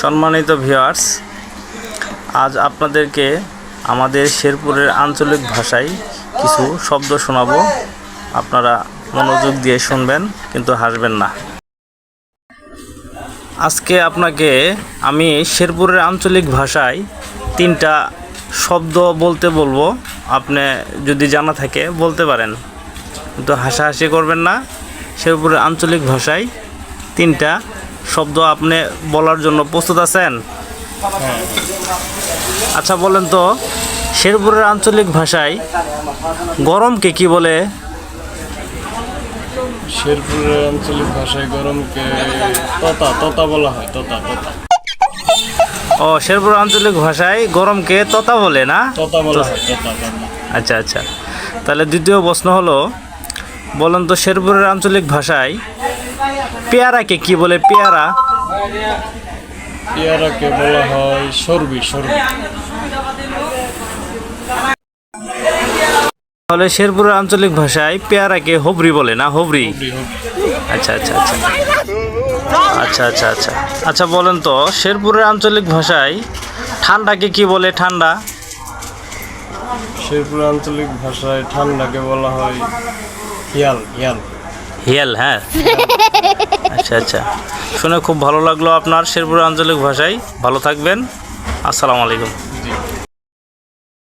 সম্মানিত ভিউয়ার্স আজ আপনাদেরকে আমাদের শেরপুরের আঞ্চলিক ভাষায় কিছু শব্দ শোনাবো। আপনারা মনোযোগ দিয়ে শুনবেন, কিন্তু হাসবেন না। আজকে আপনাকে আমি শেরপুরের আঞ্চলিক ভাষায় তিনটা শব্দ বলতে বলব। আপনি যদি জানা থাকে, বলতে পারেন। কিন্তু হাসাহাসি করবেন না। শেরপুরের আঞ্চলিক ভাষায় তিনটা শব্দ আপনি বলার জন্য প্রস্তুত আছেন? আচ্ছা বলেন তো শেরপুরের আঞ্চলিক ভাষায় গরমকে কি বলে? শেরপুরের আঞ্চলিক ভাষায় গরমকে ততা ততা বলা হয় ততা ততা। ও শেরপুর আঞ্চলিক ভাষায় গরমকে ততা বলে না? ততা বলা হয় ততা। আচ্ছা আচ্ছা। তাহলে দ্বিতীয় প্রশ্ন হলো বলেন তো শেরপুরের আঞ্চলিক ভাষায় পেয়ারাকে কি বলে পেয়ারা? পেয়ারাকে বলা হয় সরবি সরবি। তাহলে শেরপুরের আঞ্চলিক ভাষায় পেয়ারাকে হবরি বলে না হবরি। আচ্ছা আচ্ছা আচ্ছা। আচ্ছা আচ্ছা আচ্ছা। আচ্ছা বলেন তো শেরপুরের আঞ্চলিক ভাষায় ঠান্ডাকে কি বলে ঠান্ডা? শেরপুর আঞ্চলিক ভাষায় ঠান্ডাকে বলা হয় হিয়াল হিয়াল। হিয়াল হ্যাঁ। আচ্ছা আচ্ছা। শুনে খুব ভালো লাগল আপনার শেরপুর আঞ্চলিক ভাষায়। ভালো থাকবেন। আসসালামু আলাইকুম।